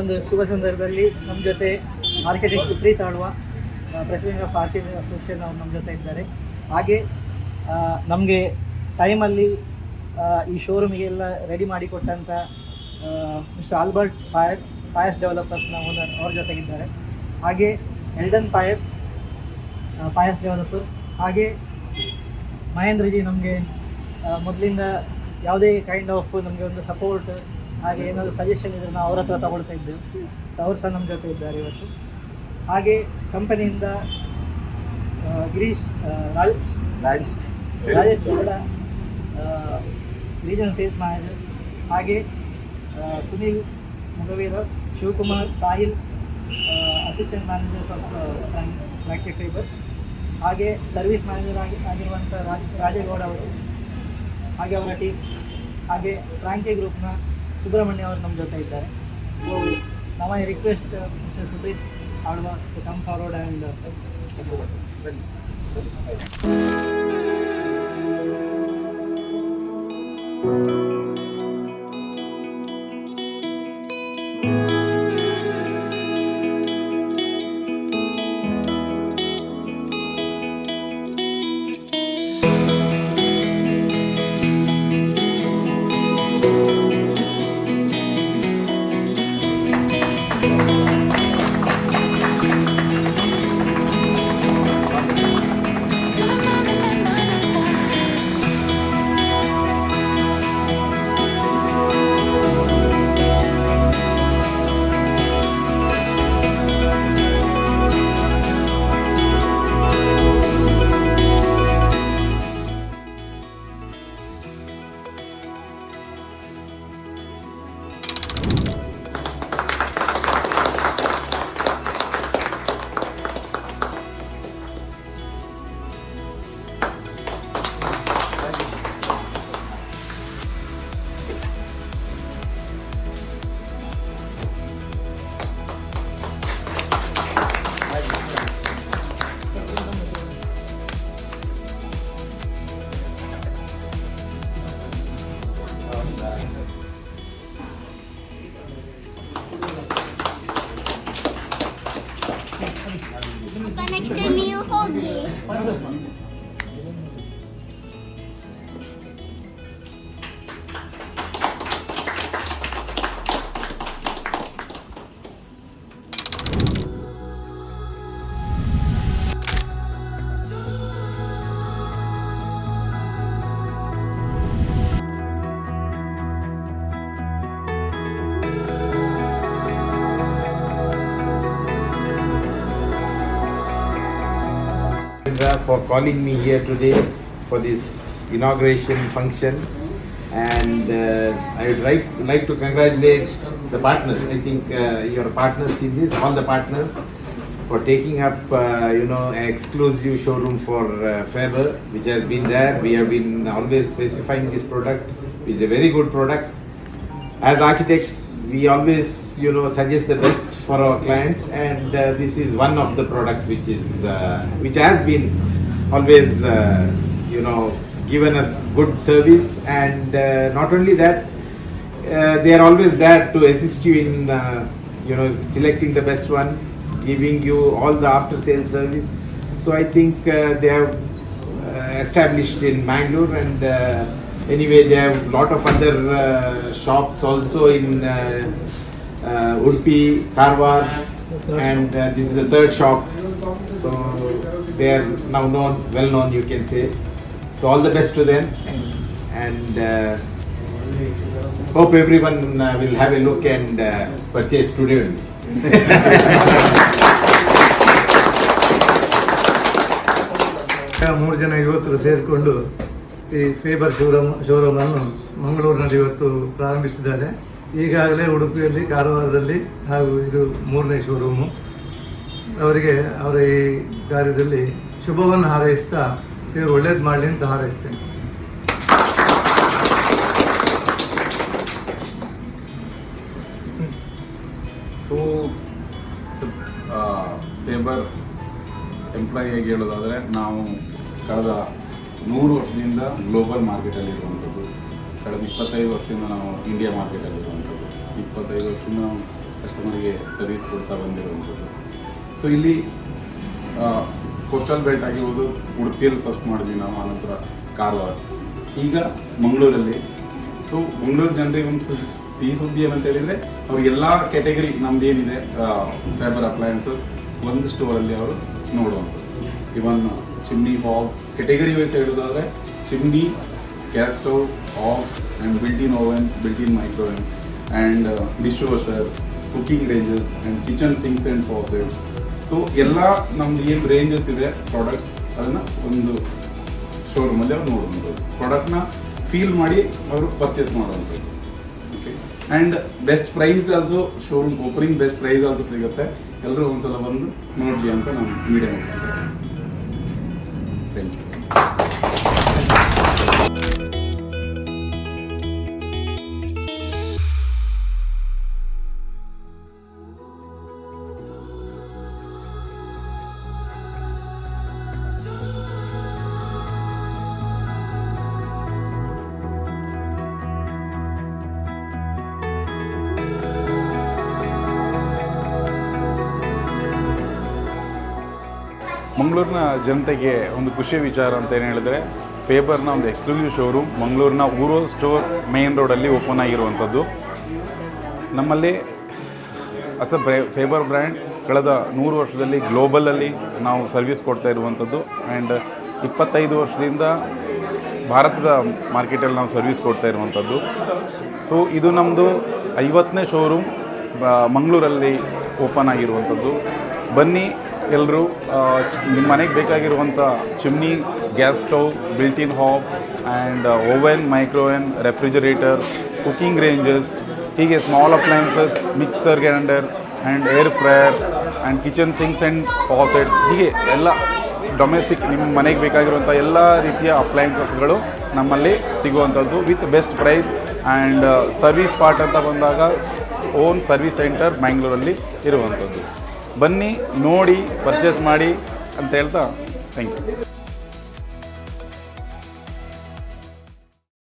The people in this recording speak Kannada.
ಒಂದು ಶುಭ ಸಂದರ್ಭದಲ್ಲಿ ನಮ್ಮ ಜೊತೆ marketing Supreet Alva president of marketing association ಅವರು ನಮ್ಮ ಜೊತೆ ಇದ್ದಾರೆ. ಹಾಗೆ ನಮಗೆ ಟೈಮಲ್ಲಿ ಈ ಶೋರೂಮಿಗೆಲ್ಲ ರೆಡಿ ಮಾಡಿಕೊಟ್ಟಂಥ ಮಿಸ್ಟರ್ ಆಲ್ಬರ್ಟ್ ಪಾಯಸ್ ಪಾಯಸ್ ಡೆವಲಪರ್ಸ್ನ ಓನರ್ ಅವ್ರ ಜೊತೆಗಿದ್ದಾರೆ ಹಾಗೆ ಎಲ್ಡನ್ ಪಾಯಸ್ ಪಾಯಸ್ ಡೆವಲಪರ್ಸ್ ಹಾಗೆ ಮಹೇಂದ್ರಜಿ ನಮಗೆ ಮೊದಲಿಂದ ಯಾವುದೇ ಕೈಂಡ್ ಆಫ್ ನಮಗೆ ಒಂದು ಸಪೋರ್ಟ್ ಹಾಗೆ ಏನಾದರೂ ಸಜೆಷನ್ ಇದ್ದರೆ ನಾವು ಅವ್ರ ಹತ್ರ ತಗೊಳ್ತಾ ಇದ್ದೆವು. ಸೊ ಅವ್ರು ಸಹ ನಮ್ಮ ಜೊತೆ ಇದ್ದಾರೆ ಇವತ್ತು. ಹಾಗೆ ಕಂಪನಿಯಿಂದ Girish Raj Raj. Rajesh Gowda region sales manager ಹಾಗೆ Sunil Mugaveera Shivakumar Sahil assistant manager of factory fibre ಹಾಗೆ ಸರ್ವಿಸ್ ಮ್ಯಾನೇಜರ್ ಆಗಿ ಆಗಿರುವಂಥ ರಾಜ ರಾಜೇಗೌಡ ಅವರು. ಹಾಗೆ ಅವರ ಟೀಮ್ ಹಾಗೆ ಫ್ರಾಂಕಿ ಗ್ರೂಪ್ನ ಸುಬ್ರಹ್ಮಣ್ಯ ಅವರು ನಮ್ಮ ಜೊತೆ ಇದ್ದಾರೆ. ನಮ್ಮ request mister Supreet Alva to come forward and ಅಪ್ಪ ನೆಕ್ಸ್ಟ್ ನೀವು ಹೋಗಿ For calling me here today for this inauguration function. And uh, I would like, like to congratulate the partners. I think uh, your partners in this, all the partners, for taking up, uh, you know, an exclusive showroom for uh, Faber, which has been there. We have been always specifying this product, which is a very good product. As architects, we always, you know, suggest the best for our clients, and uh, this is one of the products which is, uh, which has been always, uh, you know, given us good service, and uh, not only that, uh, they are always there to assist you in, uh, you know, selecting the best one, giving you all the after sale service. So I think uh, they have uh, established in Mangalore and uh, anyway they have a lot of other uh, shops also in uh, Udupi, Karwar and uh, this is the third shop. So they are now known, well known you can say. So all the best to them and uh, hope everyone uh, will have a look and uh, purchase today. ಮೂರು ಜನ ಯುವಕರು ಸೇರಿಕೊಂಡು ಈ ಫೇಬರ್ ಶೋರೂಮ್ ಶೋರೂಮನ್ನು ಮಂಗಳೂರಿನಲ್ಲಿ ಇವತ್ತು ಪ್ರಾರಂಭಿಸಿದ್ದಾರೆ ಈಗಾಗಲೇ ಉಡುಪಿಯಲ್ಲಿ, ಕಾರವಾರದಲ್ಲಿ ಹಾಗೂ ಇದು ಮೂರನೇ ಶೋರೂಮು ಅವರಿಗೆ ಅವರ ಈ ಕಾರ್ಯದಲ್ಲಿ ಶುಭವನ್ನು ಹಾರೈಸ್ತಾ ಇವರು ಒಳ್ಳೇದು ಮಾಡಲಿ ಅಂತ ಹಾರೈಸ್ತೇನೆ. ಸೊ ಲೇಬರ್ ಎಂಪ್ಲಾಯಿಯಾಗಿ ಹೇಳೋದಾದರೆ ನಾವು ಕಳೆದ ನೂರು ವರ್ಷದಿಂದ ಗ್ಲೋಬಲ್ ಮಾರ್ಕೆಟಲ್ಲಿ ಇರುವಂಥದ್ದು, ಕಳೆದ ಇಪ್ಪತ್ತೈದು ವರ್ಷದಿಂದ ನಾವು ಇಂಡಿಯಾ ಮಾರ್ಕೆಟಲ್ಲಿ ಇರುವಂಥದ್ದು. ಇಪ್ಪತ್ತೈದು ನಾವು ಕಸ್ಟಮರ್ಗೆ ಸರ್ವಿಸ್ ಕೊಡ್ತಾ ಬಂದಿರುವಂಥದ್ದು ಸೊ ಇಲ್ಲಿ ಕೋಸ್ಟಲ್ ಬೆಲ್ಟ್ ಆಗಿರ್ಬೋದು, ಉಡುಪಿಯಲ್ಲಿ ಫಸ್ಟ್ ಮಾಡಿದ್ವಿ ನಾವು, ಆನಂತರ ಕಾರವಾರ ಈಗ ಮಂಗಳೂರಲ್ಲಿ. ಸೊ ಮಂಗಳೂರು ಜನರಿಗೆ ಒಂದು ಸಿಹಿ ಸುದ್ದಿ ಏನಂತ ಹೇಳಿದರೆ ಅವ್ರಿಗೆಲ್ಲ ಕ್ಯಾಟಗರಿ ನಮ್ದು ಏನಿದೆ ಫೈಬರ್ ಅಪ್ಲಯನ್ಸಸ್ ಒಂದು ಸ್ಟೋರಲ್ಲಿ ಅವರು ನೋಡುವಂಥದ್ದು. Even chimney hall category wise ಹೇಳೋದಾದರೆ chimney gas stove off and built in oven built in micro oven and dish washer cooking ranges and kitchen sinks and faucets so ಎಲ್ಲ ನಮ್ದು ಏನು ರೇಂಜಸ್ ಇದೆ ಪ್ರಾಡಕ್ಟ್ ಅದನ್ನು ಒಂದು ಶೋರೂಮಲ್ಲಿ ಅವ್ರು ನೋಡೋದು ಪ್ರಾಡಕ್ಟ್ನ ಫೀಲ್ ಮಾಡಿ ಅವರು ಪರ್ಚೇಸ್ ಮಾಡೋದು. Okay and best price also showroom opening best price also ಸಿಗುತ್ತೆ. ಎಲ್ಲರೂ ಒಂದ್ಸಲ ಬಂದು ನೋಡಲಿ ಅಂತ ನಾನು ಮೀಡಿಯಾ ಥ್ಯಾಂಕ್ ಯು ಮಂಗಳೂರಿನ ಜನತೆಗೆ ಒಂದು ಖುಷಿಯ ವಿಚಾರ ಅಂತ ಏನು ಹೇಳಿದ್ರೆ ಫೇಬರ್ನ ಒಂದು ಎಕ್ಸ್ಕ್ಲೂಸಿವ್ ಶೋರೂಮ್ ಮಂಗಳೂರಿನ ಊರೋ ಸ್ಟೋರ್ ಮೇನ್ ರೋಡಲ್ಲಿ ಓಪನ್ ಆಗಿರುವಂಥದ್ದು. ನಮ್ಮಲ್ಲಿ ಅಸ ಫೇಬರ್ ಬ್ರ್ಯಾಂಡ್ ಕಳೆದ ನೂರು ವರ್ಷದಲ್ಲಿ ಗ್ಲೋಬಲಲ್ಲಿ ನಾವು ಸರ್ವಿಸ್ ಕೊಡ್ತಾ ಇರುವಂಥದ್ದು ಆ್ಯಂಡ್ ಇಪ್ಪತ್ತೈದು ವರ್ಷದಿಂದ ಭಾರತದ ಮಾರ್ಕೆಟಲ್ಲಿ ನಾವು ಸರ್ವಿಸ್ ಕೊಡ್ತಾ ಇರುವಂಥದ್ದು. ಸೊ ಇದು ನಮ್ಮದು ಐವತ್ತನೇ ಶೋರೂಮ್ ಮಂಗಳೂರಲ್ಲಿ ಓಪನ್ ಆಗಿರುವಂಥದ್ದು. ಬನ್ನಿ ಎಲ್ಲರೂ ನಿಮ್ಮ ಮನೆಗೆ ಬೇಕಾಗಿರುವಂಥ chimney gas stove built in hob and oven micro oven refrigerator cooking ranges ಹೀಗೆ small appliances mixer grinder and air fryer and kitchen sinks and faucets ಹೀಗೆ ಎಲ್ಲ ಡೊಮೆಸ್ಟಿಕ್ ನಿಮ್ಮ ಮನೆಗೆ ಬೇಕಾಗಿರುವಂಥ ಎಲ್ಲ ರೀತಿಯ ಅಪ್ಲಯನ್ಸಸ್ಗಳು ನಮ್ಮಲ್ಲಿ ಸಿಗುವಂಥದ್ದು with best price and service part ಅಂತ ಬಂದಾಗ ಓನ್ ಸರ್ವಿಸ್ ಸೆಂಟರ್ ಬ್ಯಾಂಗ್ಳೂರಲ್ಲಿ ಇರುವಂಥದ್ದು ಬನ್ನಿ ನೋಡಿ ಪರ್ಚೇಸ್ ಮಾಡಿ ಅಂತ ಹೇಳ್ತಾ ಥ್ಯಾಂಕ್ ಯು